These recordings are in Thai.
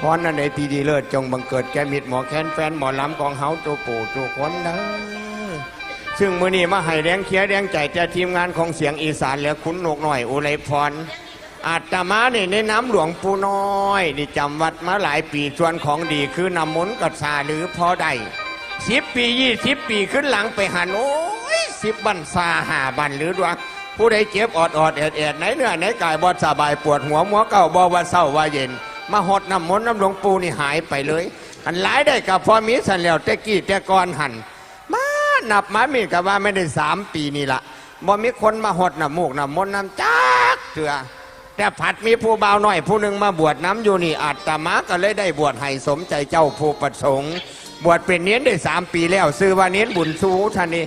พรนันในปีดีเลิศจงบังเกิดแก่มิตรหมอแค้นแฟนหมอลำของเฮาตัวปู่ตัวคนเด้อซึ่งมือนี้มาให้แรงเคียแรงใจแต่ทีมงานของเสียงอีสานและคุณนกหน่อยอุไรพรอาตมาเนี่ยในน้ำหลวงปู่น้อยนี่จำวัดมาหลายปีส่วนของดีคือนำมนกัดซาหรือพอได้สิบปียี่สิบปีขึ้นหลังไปหันโอ้ยสิบบันซาหาบันหรือดวงผู้ใดเจ็บอดอดแอดแอดไหนเนื้อไหนกายบอดสบายปวดหัวหัวเก่าบอว่าเศร้าว่าเย็น มาหดน้ำมนต์น้ำหลวงปู่นี่หายไปเลยอันหลายได้กับพอมีสันแล้วแต่กี้แต่ก่อนหันมานับมามีกับว่าไม่ได้สามปีนี่ละบ่มีคนมาหดน้ำมูกน้ำมนต์น้ำจักเถื่อแต่ผัดมีผู้บ่าวน้อยผู้หนึ่งมาบวชน้ำอยู่นี่อาตมาก็เลยได้บวชให้สมใจเจ้าผู้ประสงค์ บวชเป็นเน้นได้สามปีแล้วซื้อว่าเน้นบุญสูท่านนี้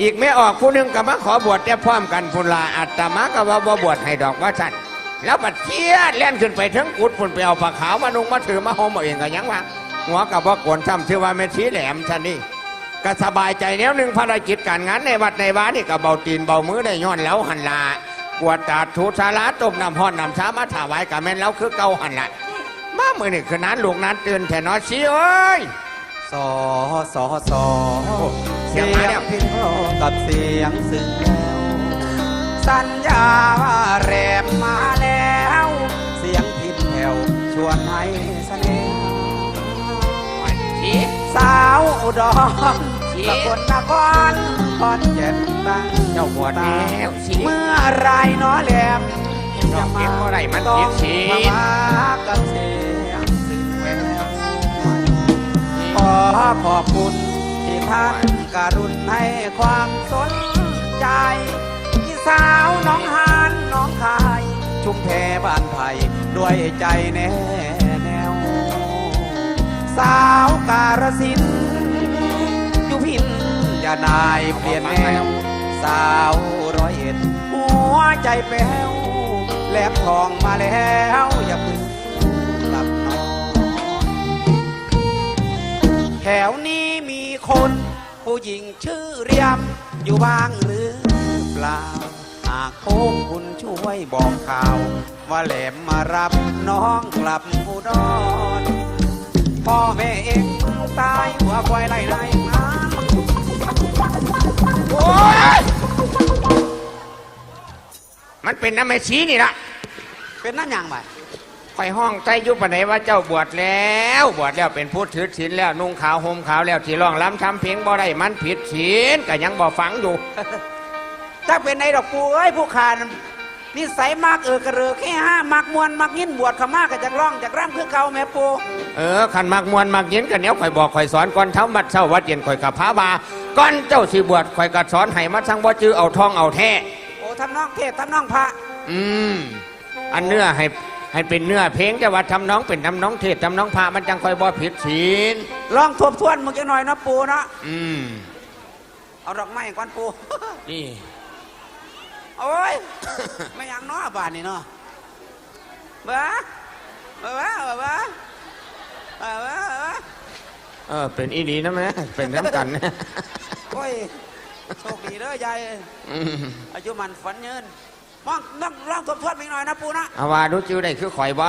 อีกไม่ออกผู้หนึ่งก็มาขอบวชแต่พร้อมกันพุนลาอาตมาก็ว่าบ่บวชให้ดอกว่าท่าน แล้วบัดเทียดแล่นขึ้นไปทั้งกุดพุ่นไปเอาผ้าขาวมานุ่งมาถือมาห่มเอาเองก็ยังว่าหัวกับว่ากวนซ้ำชื่อว่าแม่ชีแหลมท่านนี้ก็สบายใจแนวหนึ่งภารกิจการงานในวัดในบ้านนี่ก็เบาตีนเบามือได้ย้อนแล้วหันลากวดตาดถูสาราต้มน้ำห้อนน้ำชามาถวายกับแม่นแล้วคือเก่าหันละมามือนี่คือนั้นลูกนั้นตื่นแถนอชีเอ้ยสอสอสอเสียงมาแล้วพินโอกับเสียงซึ้งแล้วสัญญาว่าแรมมา วนให้เสน่ห์สาวอุดรสกลนครคอนเจ็ดตั้งเจ้าบวชแล้วสิเมื่อไรเน้อแหลมจ้าเก็บเมื่อไรมันต้องมากับเสียงซึ้งแววขอขอบคุณที่ท่านกรุณให้ความสนใจพี่สาวน้องหานน้องคาย ชุมแพบ้านไผ่ ด้วยใจแน่แนว สาวการสินธุ์ยุพินอย่านายเปลี่ยนแนว สาวร้อยเอ็ด หัวใจแป้วแหลมทองมาแล้ว อย่าพึ่งกลับนอนแถวนี้มีคน ผู้หญิงชื่อเรียมอยู่บ้างหรือเปล่าากพบคุณช่วยบอกข่าว ว่าแหลมมารับน้องกลับอุดรพ่อแม่เองตายหัวควายไล่ไล่มาโอ้ยมันเป็นน้ำแม่ชีนี่ละเป็นนั่นยังไงคอยห้องใจยุบปานไหนว่าเจ้าบวชแล้ว บวชแล้วเป็นผู้ถือศีลแล้วนุ่งขาวห่มขาวแล้วที่ร้องล้ำทำเพลงบ่ได้มันผิดศีลก็ยังบ่ฟังอยู่ ถ้าเป็นในดอกปูเอ้ยผู้ขานนิสัยมากเออกระเรือแค่ห้ามักมวนมักยินบวชเขามากก็จะร้องจากร่ำคือเขาแม่ปูเออขันมักมวนมักเย็นกันเนี้ยข่อยบอกข่อยสอนก่อนเท้ามัดเช้าวัดเย็นข่อยกับพระบาก่อนเจ้าสิบวชข่อยกัสอนให้มัดสังบ่จือเอาทองเอาแท้โอ้ทำน้องเทศทำน้องพระ อืมอันเนื้อให้ให้เป็นเนื้อเพลงแต่ว่าทำน้องเป็นทำน้องเทศทำน้องพระมันจังค่อยบ่ผิดศีลลองทบทวนมึงจะหน่อยเนาะปูเนาะอืมเอาดอกไม้ก่อนปูนี่ โอ้ยไม่อยังเนาะบ้านนี่เนาะบ้าบ้าบ้าบ้าบ้าบ้าบ้าเออเป็นอีดีนะแม่เป็นน้ำกันนะโอ้ยโชคดีเด้อยายอืมอายุมันฝันยืนมองนั่งลองทบทวนอีกหน่อยนะปูนะเอาว่าดูจื้อได้คือข่อยบ่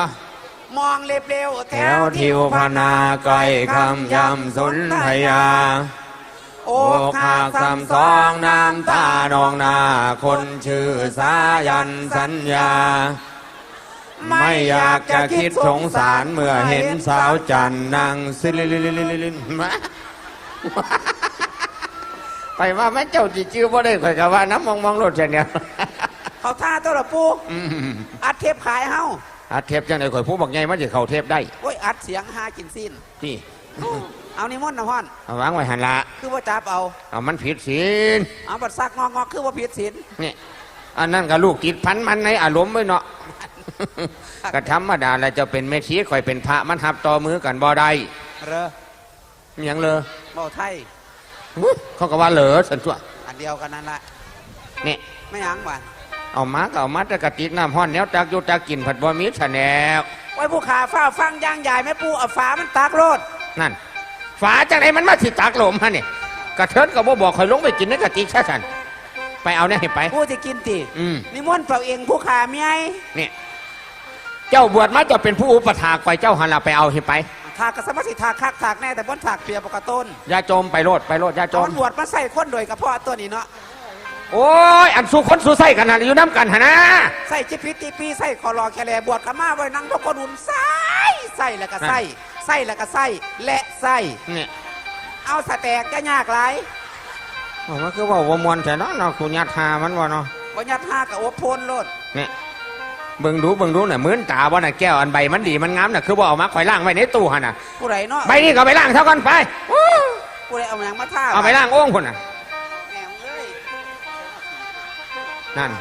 มองเร็วๆแถวทิวพนาไกลคำยำสนทยาโอ้โอกหักสามสองน้ำตานองนา คนชื่อสายันสัญญา ไม่อยากจะคิดสงสารเมื่อเห็นสาวจันนางซิลิลิลิลิลิลินมาไปว่าแม่เจ้าจีจื้อบ่ได้ข่อยกะว่าน้ำมองมองรถเช่นเดียเขาท่าตัวละปูอัดเทปขายเฮาอาเทปจังไดข่อยผู้บอกไงมันจะเขาเทปได้โอ้ยอัดเสียงหากินสิ้นนี่ เอานิมนต์นะพ่อนเอาวางไว้หันละคือว่าจับเอา เอามันผิดศีลเอาบัดซักงอกงอกคือว่าผิดศีลนี่อันนั้นก็ลูกจิตพันมันในอารมณ์ไว้เนาะก็ธรรมดาแล้วจะเป็นแม่ชีข่อยเป็นพระมันหับต่อมือกันบ่ได้เรออิหยังเลยเบาไทยอุ๊ยเขาก็ว่าเหลอสันตัวอันเดียวกันนั่นแหละนี่ไม่หยังบ้านเอามาก็เอามาแต่กระติกน้ำห้อนแนวตักอยู่ตักกินผัดบ่มีชะแนวไว้ผู้ขาฝ้าฟังย่างใหญ่แม่ปูเอาฝามันตากโลด นั่น ฝาจังไหนมันมาสิตักลมฮะนี่กระเทินก็บ่บอกข่อยลงไปกินในกระติกซะสันไปเอาเนี่ยให้ไป ผู้ที่กินตีอืม นิมนต์เปล่าเองผู้ขาเมียนี่ เจ้าบวชมาเจะเป็นผู้อุปถากไปเจ้าหันละไปเอาให้ไป ถากกระสมัสิถากคักถากแน่แต่บนถากเปียปกต้นอย่าจมไปโลดไปโลดอย่าจเอาม มันบวชมาใส่คนโดยกับพ่อตัวนี้เนาะโอ้ย อันสู้คนสู้ใส่กันนะอยู่น้ำกันหนนะใส่จิพิตีปีใส่คอรอแคแลบวชกับมาไว้นั่งพกกระดุนใส่ใส่แล้วก็ใส่ ใส่แล้วก็ใส่และใส่เนี่ยเอาสแตกจะยากไรผมว่าคือว่าว่ามวนแต่เนาะเนาะคุณยัดหามันว่าเนาะบัญญัติห้ากับโอพนโลดเนี่ยเบิ่งดูเบิ่งดูน่ะมื้นตาบ่น่ะแก้วอันใบมันดีมันงามน่ะคือบ่เอามาข่อยล่างไว้ในตู้หั่นน่ะผู้ใดเนาะใบนี้ก็ไปล่างเท่ากันไปผู้ใดเอาอย่างมาท่าเอาไปล่างโอ่งคนน่ะแหมเอ้ยนั่น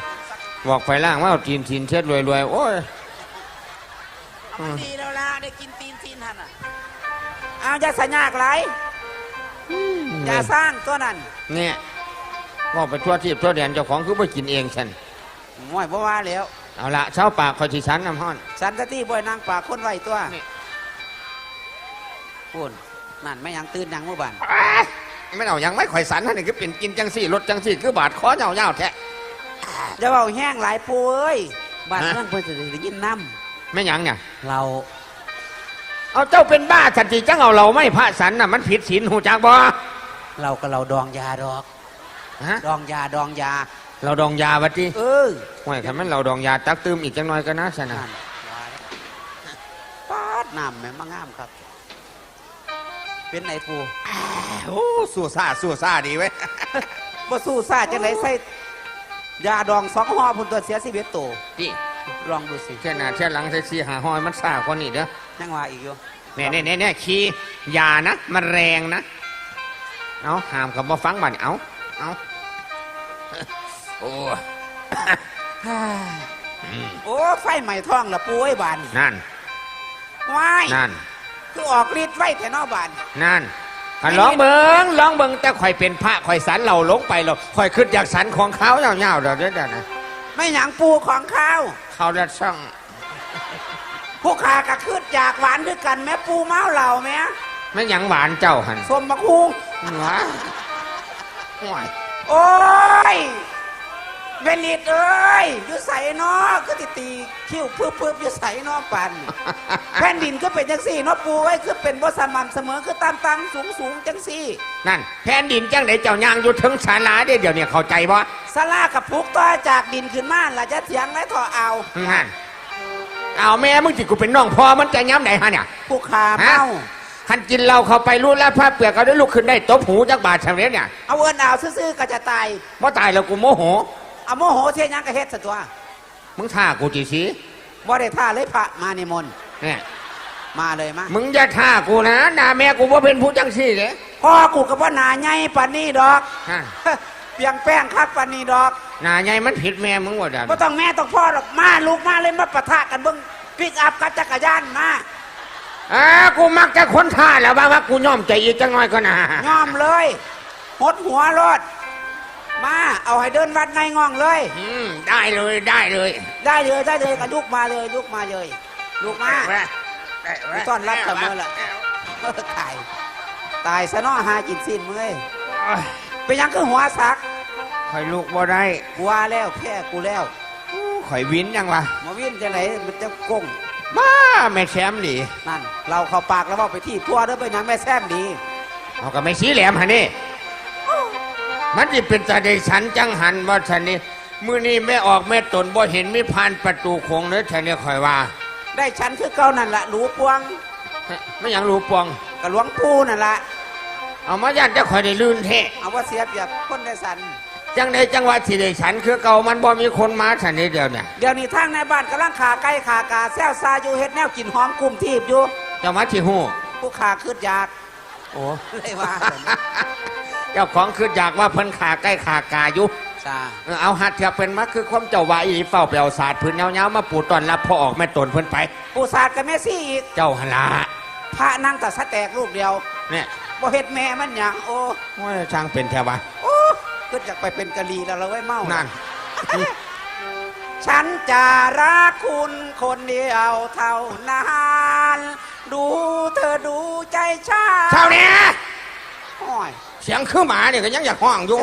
บอกไปล่างว่าเอาจีนจีนเช็ดรวยๆโอ้ย เอามาดีแล้วล่ะได้กินตีนตีนท่านอะเอาอย่าสัญญากไรอย่าสร้างตัวนั้นเนี่ยบอกไปทั่วที่ทั่วแดนเจ้าของคือไปกินเองฉันง่อยบ่ว่าแล้ว เอาละเช้าปากคอยชิชันน้ำห้อนสันตติบ่อยนางป่าคนไหวตัวนี่พูนนั่นไม่ยังตื่นยังเมื่อวานไม่เอายังไม่ข่อยสันท่านนี่คือเป็นกินจังสี่รถจังสี่คือบาดคอเหยาวๆแท้จะเบาแห้งหลายปูเอ้ยบ้านฮะเมืองเพิ่นจะได้ยินน้ ไม่หยังเนี่ยำเราเอาเจ้าเป็นบ้าสันติจังเอาเราไม่พระสันน่ะมันผิดศีลหูจักบ่เรากับเราดองยาดอกฮะดองยาดองยา เราดองยาบัดนี้เออห่วยคันมันเราดองยาตักตืมอีกจังน้อยก็น่าสนะนั่นว่าแล้วปาดน้ำแม่มางามครับ เป็นไหนปูโอ้สู้ซาสู้ซาดีเว้ย บ่สู้ซ่าจังไหนใส่ยาดองสองห่อพุ่นตัวเสียชีวิตโตนี่ ลองดูสิเช่นหน้าเช่นหลังใส่สีหาหอยมันซากว่านี่เด้อยังว่าอีกอยู่เนี่ยเนี่ยเนี่ยเนี่ยขี้ยานะมันแรงนะเอาห้ามกับมาฟังบัดเอาเอาโอ้โอ้ไฟไหม้ท้องละปูไอ้บานนั่นว้ายนั่นคือออกฤทธิ์ไว้แต่นอกบานนั่นอะลองเบิงลองเบิงแต่ข่อยเป็นพระข่อยสันเราลงไปเราข่อยขึ้นจากสันของเขาเงาๆเดี๋ยวเดี๋ยวเดี๋ยวนะ ไม่หยังปูของข้าว เขาจะช่องผู้ขากระคืดอยากหวานด้วยกันแม่ปูเมาเหล่าแม่ไม่หยังหวานเจ้าหันสมบักฮูงว้าห่วยโอ้ย เวลิตเอ้ยอยู่ใส่นอก็ติตีคิ้วพึบพึบอยู่ใส่นอปันแผ่นดินก็เป็นจังสี่เนอปูไอ้ยคือเป็นบ่สม่ำเสมอคือตามตังสูงสูงจังสี่ นั่น แผ่นดินจังไหนเจ้ายางอยู่ถึงศาลาเด้เดี๋ยวนี้เข้าใจบ่สลากับพุกต่อจากดินขึ้นมาล่ะจะเถียงและทอเอานั่นเอาแม่มึงจิกูเป็นน้องพ่อมันจะย้ำไหนฮะเนี่ยผู้ขาฮะเมาคันกินเหล้าเข้าไปรู้แล้วผ้าเปลือกเขาได้ลุกขึ้นได้ตบหูจักบาดสำเร็จเนี่ยเอาเอินเอาซื่อๆก็จะตายเพราะตายแล้วกูโมโห เอาโมโหเทียนยังกระเฮ็ดสตัวมึงท่ากูจีสีบ่ได้ท่าเลยพระมานิมนต์เนี่ยมาเลยมามึงอย่าท่ากูนะด่าแม่กูว่าเป็นผู้จังสี่เลยพ่อกูกับว่าหนาใหญ่ปานนี้ดอกฮะเปียงแป้งคักปานนี้ดอกหนาใหญ่มันผิดแม่มึงว่าด่าบ่ต้องแม่ต้องพ่อหรอกมาลูกมาเลยมาปะทะกันเบิ่งปิกอัพกับจักรยานมาอ่ากูมักจะคนท่าแล้วบ้างว่ากูย่อมใจอีกจังน้อยก็นะย่อมเลยหดหัวรถ มาเอาให้เดินวัดในง่องเลย อืมได้เลยได้เลยได้เลยได้เลยก็ลุกมาเลยลุกมาเลยลุกมาแวะแวะแวะต้อนรับเสมอล่ะเออตายตายซะเนาะหากินสิ้นมึงเอ้ยโอ้ยเป็นหยังคือหัวสักข่อยลูกบ่ได้กูว่าแล้วแพ้กูแล้วข่อยวินยังวะมาวิ่งจะไหนมันจะกงบ้าแม่แชมป์ดินั่น เราเข้าปากแล้วว่าไปที่ทั่วเด้อไปหยังแม่แซมดีเอาก็ไม่ชี้แหลมฮะนี่ มันจะเป็นตาได้ฉันจังหันว่าฉันนี่มือนี้แม่ออกแม่ตนบ่เห็นไม่ผ่านประตูโคงเลยฉันนี่คอยว่า ได้ฉันคือเก่านั่นละหลูปวงไม่อยังรู้ปวงกับหลวงปู่นั่นละเอามาย่านจะคอยได้ลื่นเทะเอาว่าเสียเปรียบคนได้สันจังใดจังหวะที่ได้ฉันคือเก่ามันบ่มีคนมาฉันนี่เดียวเนี่ยเดี๋ยวนี้ทางในบ้านกำลังขาไก่ขากาแซวซาอยู่เฮ็ดแนวกินหอมกลุ่มทีบอยู่เจ้ามาที่หูผู้ขาคืดอยากโอ้เลยว่า เจ้าของคืออยากว่าเพิ่นขาใกล้ขากาอยู่ซาเออเอาหัดเทียบเป็นมาคือความเจ้าว่าอีเฝ้าไปเอาศาสตร์พื้นเงาๆมาปูตอนรับพอออกแม่ตนเพิ่นไป ปูศาสตร์กับแม่ซี่อีก เจ้าหนลาพระนั่งแต่สะแตกลูกเดียวเนี่ยบ่เฮ็ดแม่มันหยังโอ้โอ้ยช่างเป็นแถวะโอ้ก็อยากไปเป็นกะลีแล้วเราไว้ยเมานั่นฉันจะรักคุณคนเดียวเท่านั้นดูเธอดูใจฉันเท่านี้โอ้ย เสียงคือหมาเนี่ยก็ยังอยากห้องอยู่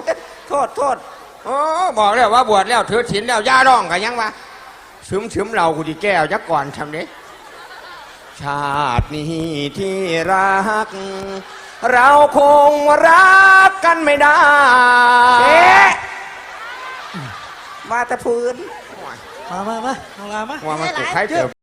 โทษโทษโอ้บอกแล้วว่าบวชแล้วถือศีลแล้วย่าร้องกันยังวะซึมซึมๆเรากูดีแก้วยักก่อนทำนี้ชาตินี้ที่รัก เราคงรักกันไม่ได้เอ๊ะมาแต่พื้นมามามาเอาลามาว่ามันกูใครเจอ